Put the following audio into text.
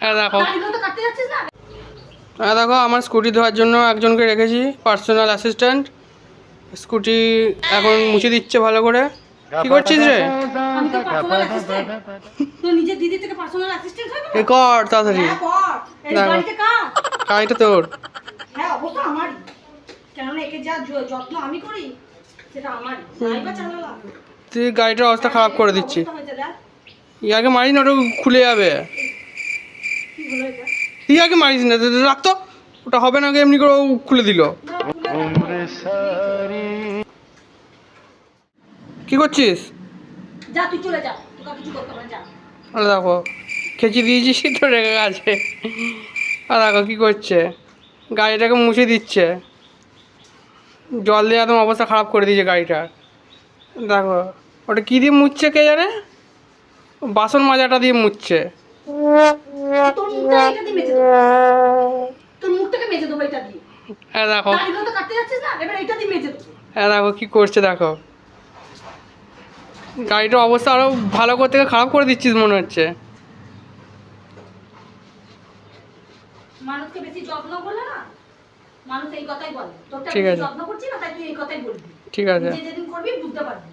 হ্যাঁ দেখো। হ্যাঁ দেখো আমার স্কুটি ধোয়ার জন্য একজনকে রেখেছি পার্সোনাল অ্যাসিস্ট্যান্ট স্কুটি এখন মুছে দিচ্ছে ভালো করে। কি করছিস রে? কর তাড়াতাড়ি। হ্যাঁ তোর। হ্যাঁ তুই গাড়িটার অবস্থা খারাপ করে দিচ্ছি ইয়াকে মারিস না ওটা খুলে যাবে। এটা ইয়াকে মারিস না রাখতো ওটা হবে না এমনি করে খুলে দিল। কি করছিস? যা তুই চলে যা তোকে কিছু করতে যা। আর দেখো খেচি দিয়েছি তো রেখে গেছে। আর দেখো কী করছে। গাড়িটাকে মুছে দিচ্ছে। জল দিয়ে একদম অবস্থা খারাপ করে দিয়েছে গাড়িটার দেখো ওটা কী দিয়ে মুছছে কে জানে? বাসন মাজাটা দিয়ে মুছছে। তোর মুখটা এটা দিয়ে মেজে দেবো। তোর মুখটাকে মেজে দেবো এটা দিয়ে। হ্যাঁ দেখো। দাড়িগুলো তো কাটতে যাচ্ছিস না? এবার এটা দিয়ে মেজে দেবো। হ্যাঁ দেখো কী করছে দেখো। গাড়িটার অবস্থা আরও ভালো করতে খারাপ করে দিচ্ছিস মনে হচ্ছে। মানুষকে বেশি যত্ন করলে না মানুষ এই কথাই বলে। তোরটা ঠিক আছে। যত্ন করছি না তাই তুই এই কথাই বলবি। ঠিক আছে। যেদিন করবি বুঝতে পারবি।